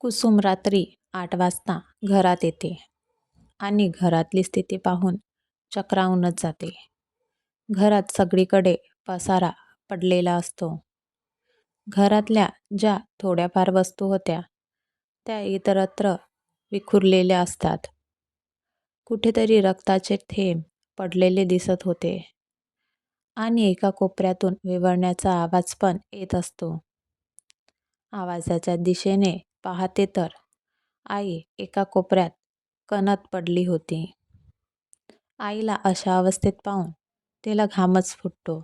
कुसुम रात्री आठ वाजता घरात येते आणि घरातली स्थिती पाहून चक्रावूनच जाते. घरात सगळीकडे पसारा पडलेला असतो. घरातल्या ज्या थोड्याफार वस्तू होत्या त्या इतरत्र विखुरलेल्या असतात. कुठेतरी रक्ताचे थेंब पडलेले दिसत होते आणि एका कोपऱ्यातून विवरण्याचा आवाज पण येत असतो. आवाजाच्या दिशेने पाहते तर आई एका कोपऱ्यात कणत पडली होती. आईला अशा अवस्थेत पाहून तिला घामच फुटतो.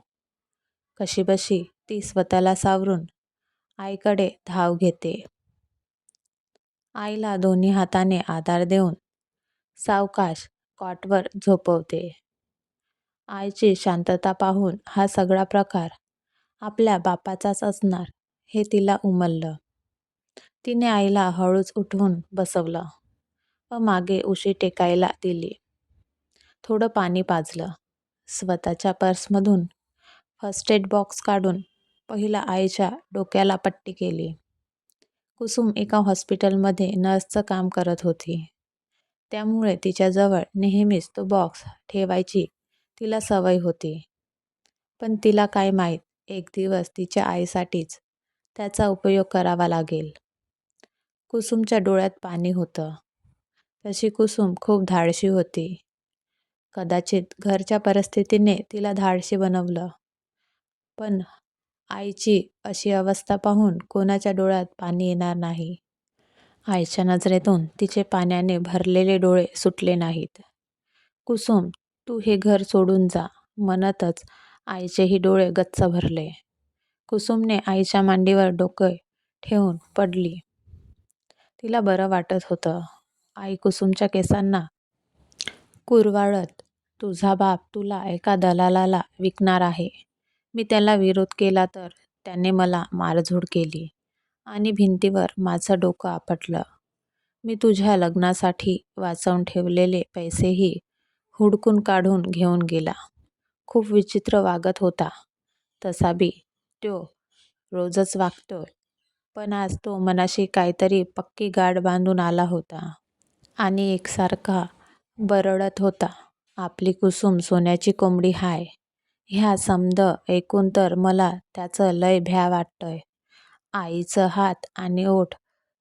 कशीबशी ती स्वतःला सावरून आईकडे धाव घेते. आईला दोन्ही हाताने आधार देऊन सावकाश कॉटवर झोपवते. आईची शांतता पाहून हा सगळा प्रकार आपल्या बापाचाच असणार हे तिला उमललं. तिने आईला हळूच उठवून बसवलं व मागे उशी टेकायला दिली. थोडं पाणी पाजलं. स्वतःच्या पर्समधून फर्स्ट एड बॉक्स काढून पहिला आईच्या डोक्याला पट्टी केली. कुसुम एका हॉस्पिटलमध्ये नर्सचं काम करत होती. त्यामुळे तिच्याजवळ नेहमीच तो बॉक्स ठेवायची तिला सवय होती. पण तिला काय माहीत एक दिवस तिच्या आईसाठीच त्याचा उपयोग करावा लागेल. कुसुमच्या डोळ्यात पाणी होतं. तशी कुसुम खूप धाडशी होती. कदाचित घरच्या परिस्थितीने तिला धाडशी बनवलं. पण आईची अशी अवस्था पाहून कोणाच्या डोळ्यात पाणी येणार नाही. आईच्या नजरेतून तिचे पाण्याने भरलेले डोळे सुटले नाहीत. कुसुम तू हे घर सोडून जा म्हणतच आईचेही डोळे गच्च भरले. कुसुमने आईच्या मांडीवर डोके ठेवून पडली. तिला बरं वाटत होतं. आई कुसुमच्या केसांना कुरवाळत तुझा बाप तुला एका दलालाला विकणार आहे. मी त्याला विरोध केला तर त्याने मला मारझोड केली आणि भिंतीवर माझं डोकं आपटलं. मी तुझ्या लग्नासाठी वाचवून ठेवलेले पैसेही हुडकून काढून घेऊन गेला. खूप विचित्र वागत होता तसा बी त्यो रोजच वागतोय पण आज तो मनाशी काहीतरी पक्की गाठ बांधून आला होता. आणि एकसारखा बरडत होता आपली कुसुम सोन्याची कोंबडी हाय ह्या समद ऐकून तर मला त्याचं लय भ्या वाटतंय. आईचं हात आणि ओठ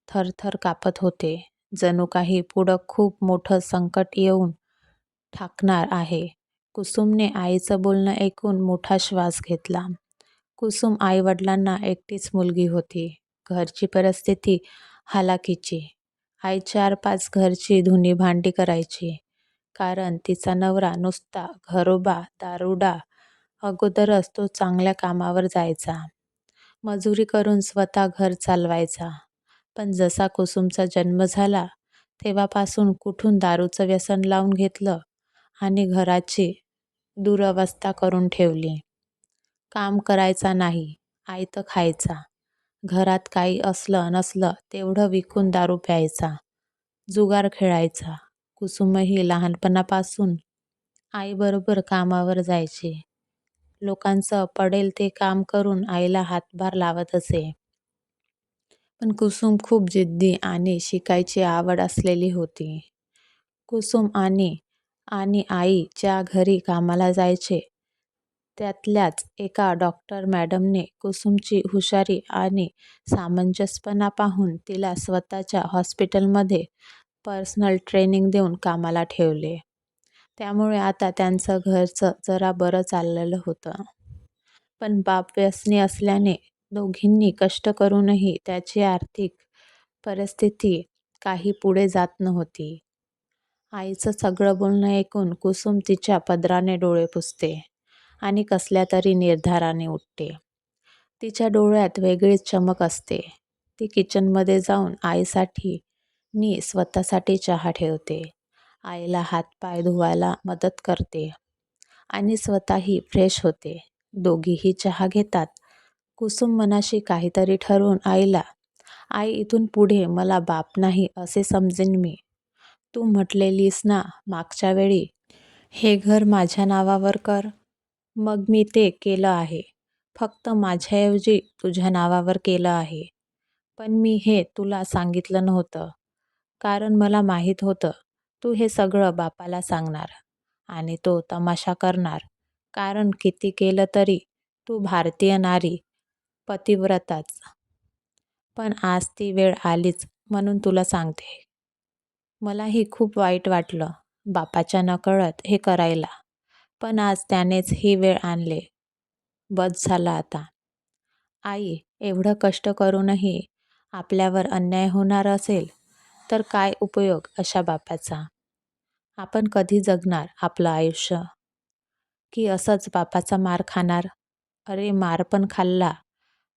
थरथर कापत होते. जणू काही पुढं खूप मोठं संकट येऊन ठाकणार आहे. कुसुमने आईचं बोलणं ऐकून मोठा श्वास घेतला. कुसुम आईवडिलांना एकटीच मुलगी होती. घरची परिस्थिती हालाकीची आई चार-पाच घरची धुणी-भांडी करायची. कारण तिचा नवरा नुसता घरोबा दारुडा. अगोदरच तो चांगल्या कामावर जायचा. मजुरी करून स्वतः घर चालवायचा. पण जसा कुसुमचा जन्म झाला तेव्हापासून कुठून दारूचं व्यसन लावून घेतलं आणि घराची दुरवस्था करून ठेवली. काम करायचा नाही. आयतं खायचा. घरात काही असलं नसलं तेवढं विकून दारू प्यायचा. जुगार खेळायचा. कुसुमही लहानपणापासून आईबरोबर कामावर जायची. लोकांचं पडेल ते काम करून आईला हातभार लावत असे. पण कुसुम खूप जिद्दी आणि शिकायची आवड असलेली होती. कुसुम आणि आणि आईच्या घरी कामाला जायचे त्यातल्याच एका डॉक्टर मॅडमने कुसुमची हुशारी आणि समंजसपणा पाहून तिला स्वतःच्या हॉस्पिटलमध्ये पर्सनल ट्रेनिंग देऊन कामाला ठेवले. त्यामुळे आता त्यांचं घरचं जरा बरं चाललं होतं. पण बाप व्यसनी असल्याने दोघींनी कष्ट करूनही त्याची आर्थिक परिस्थिती काही पुढे जात नव्हती. आईचं सगळं बोलणं ऐकून कुसुम तिच्या पदराने डोळे पुसते आणि कसल्या तरी निर्धाराने उठते. तिच्या डोळ्यात वेगळीच चमक असते. ती किचनमध्ये जाऊन आईसाठी नी स्वतःसाठी चहा ठेवते. आईला हातपाय धुवायला मदत करते आणि स्वतःही फ्रेश होते. दोघीही चहा घेतात. कुसुम मनाशी काहीतरी ठरवून आईला आई इथून पुढे मला बाप नाही असे समजेन मी. तू म्हटलेलीस ना मागच्या वेळी हे घर माझ्या नावावर कर. मग मी ते केलं आहे. फक्त माझ्याऐवजी तुझ्या नावावर केलं आहे. पण मी हे तुला सांगितलं नव्हतं. कारण मला माहीत होतं तू हे सगळं बापाला सांगणार आणि तो तमाशा करणार. कारण किती केलं तरी तू भारतीय नारी पतिव्रताच. पण आज ती वेळ आलीच म्हणून तुला सांगते. मलाही खूप वाईट वाटलं बापाच्या नकळत हे करायला. पण आज त्यानेच ही वेळ आणले. बस झाला आता. आई एवढं कष्ट करूनही आपल्यावर अन्याय होणार असेल तर काय उपयोग अशा बापाचा आपण कधी जगणार आपलं आयुष्य? की असंच बापाचा मार खाणार? अरे मार पण खाल्ला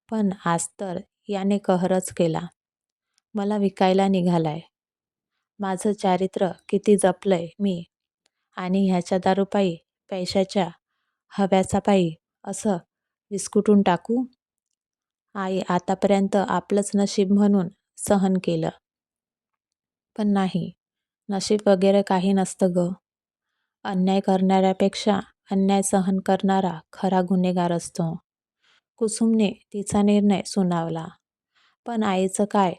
पण आज तर याने कहरच केला. मला विकायला निघालाय. माझं चारित्र्य किती जपलंय मी आणि ह्याच्या दारूपायी पैशाच्या हव्याचा पायी असं विस्कुटून टाकू? आई आतापर्यंत आपलंच नशीब म्हणून सहन केलं. पण नाही नशीब वगैरे काही नसतं ग. अन्याय करणाऱ्यापेक्षा अन्याय सहन करणारा खरा गुन्हेगार असतो. कुसुमने तिचा निर्णय सुनावला. पण आईचं काय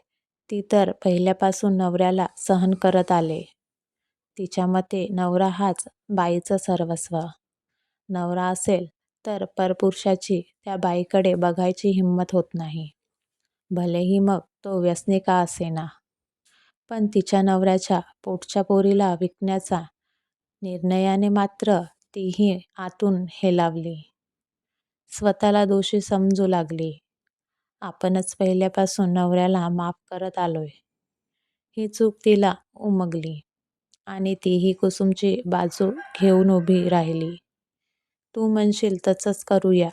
ती तर पहिल्यापासून नवऱ्याला सहन करत आले. तिच्या मते नवरा हाच बाईचं सर्वस्व. नवरा असेल तर परपुरुषाची त्या बाईकडे बघायची हिंमत होत नाही. भलेही मग तो व्यसनी का असेना. पण तिच्या नवऱ्याच्या पोटच्या पोरीला विकण्याचा निर्णयाने मात्र तीही आतून हेलावली स्वतःला दोषी समजू लागली. आपणच पहिल्यापासून नवऱ्याला माफ करत आलोय. ही चूक तिला उमगली. आणि तीही कुसुमची बाजू घेऊन उभी राहिली. तू म्हणशील तसंच करूया.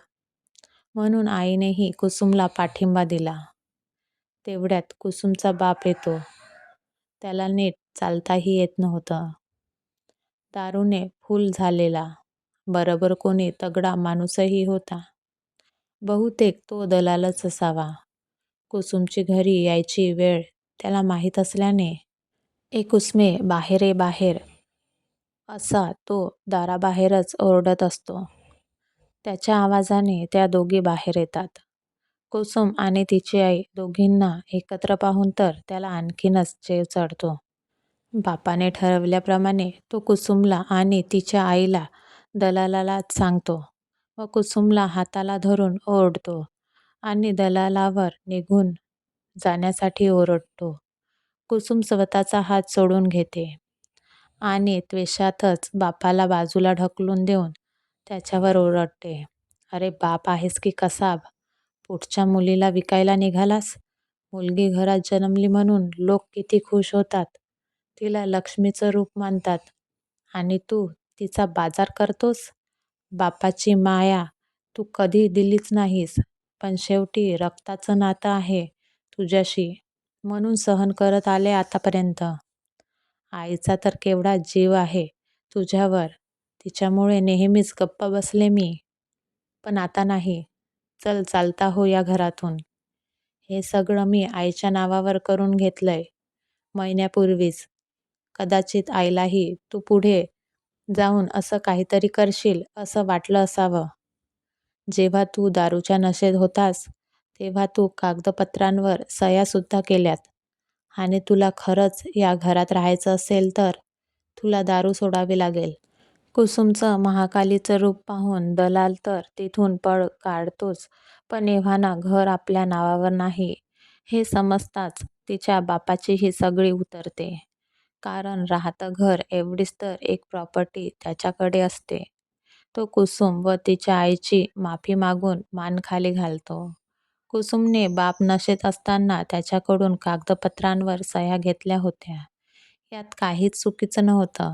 म्हणून आईनेही कुसुमला पाठिंबा दिला. तेवढ्यात कुसुमचा बाप येतो. त्याला नीट चालताही येत नव्हतं. दारूने फुल झालेला बरोबर कोणी तगडा माणूसही होता. बहुतेक तो दलालच असावा. कुसुमची घरी यायची वेळ त्याला माहीत असल्याने एक उसमे बाहेर ये बाहेर असा तो दाराबाहेरच ओरडत असतो. त्याच्या आवाजाने त्या दोघी बाहेर येतात. कुसुम आणि तिची आई दोघींना एकत्र पाहून तर त्याला आणखीनच चेव चढतो. बापाने ठरवल्याप्रमाणे तो कुसुमला आणि तिच्या आईला दलालाला सांगतो व कुसुमला हाताला धरून ओरडतो आणि दलालावर निघून जाण्यासाठी ओरडतो. कुसुम स्वतःचा हात सोडून घेते आणि त्वेषातच बापाला बाजूला ढकलून देऊन त्याच्यावर ओरडते. अरे बाप आहेस की कसाब पुढच्या मुलीला विकायला निघालास? मुलगी घरात जन्मली म्हणून लोक किती खुश होतात. तिला लक्ष्मीचं रूप मानतात. आणि तू तिचा बाजार करतोस? बापाची माया तू कधी दिलीच नाहीस. पण शेवटी रक्ताचं नातं आहे तुझ्याशी म्हणून सहन करत आले आतापर्यंत. आईचा तर केवढा जीव आहे तुझ्यावर. तिच्यामुळे नेहमीच गप्प बसले मी. पण आता नाही. चल चालता हो या घरातून. हे सगळं मी आईच्या नावावर करून घेतलंय. महिन्यापूर्वीच. कदाचित आईलाही तू पुढे जाऊन असं काहीतरी करशील असं वाटलं असावं. जेव्हा तू दारूच्या नशेत होतास तेव्हा तू कागदपत्रांवर सह्यासुद्धा केल्यात. आणि तुला खरंच या घरात राहायचं असेल तर तुला दारू सोडावी लागेल. कुसुमचं महाकालीचं रूप पाहून दलाल तर तिथून पळ काढतोच पण एव्हाना घर आपल्या नावावर नाही. हे समजताच तिच्या बापाचीही सगळी उतरते. कारण राहतं घर एवढीच तर एक प्रॉपर्टी त्याच्याकडे असते. तो कुसुम व तिच्या आईची माफी मागून मान खाली घालतो. कुसुमने बाप नशेत असताना त्याच्याकडून कागदपत्रांवर सह्या घेतल्या होत्या. यात काहीच चुकीचं नव्हतं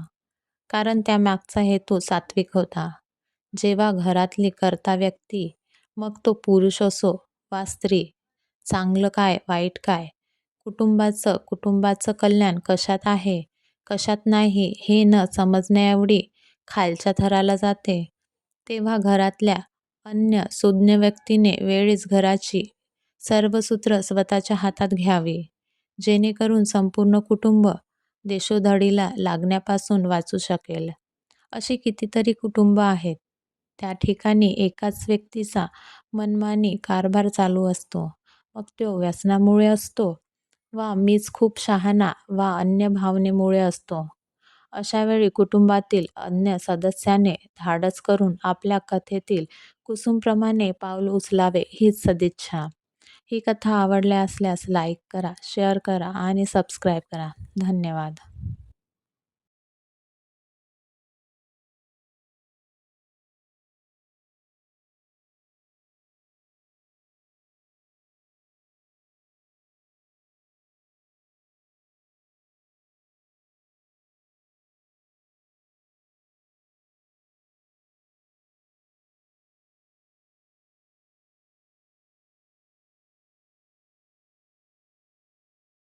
कारण त्यामागचा हेतू सात्विक होता. जेव्हा घरातली कर्ता व्यक्ती मग तो पुरुष असो वा स्त्री चांगलं काय वाईट काय कुटुंबाचं कुटुंबाचं कल्याण कशात आहे कशात नाही हे न समजण्याएवढी खालच्या थराला जाते तेव्हा घरातल्या अन्य सुज्ञ व्यक्तीने वेळीच घराची सर्व सूत्र स्वतःच्या हातात घ्यावी. जेणेकरून संपूर्ण कुटुंब देशोधडीला लागण्यापासून वाचू शकेल. अशी कितीतरी कुटुंब आहेत. त्या ठिकाणी एकाच व्यक्तीचा मनमानी कारभार चालू असतो. मग तो व्यसनामुळे असतो वा मीच खूप शहाणा वा अन्य भावनेमुळे असतो. अशावेळी कुटुंबातील अन्य सदस्याने धाडस करून आपल्या कथेतील कुसुमप्रमाणे पाऊल उचलावे हीच सदिच्छा. ही कथा आवडल्या असल्यास लाईक करा शेअर करा आणि सबस्क्राईब करा. धन्यवाद.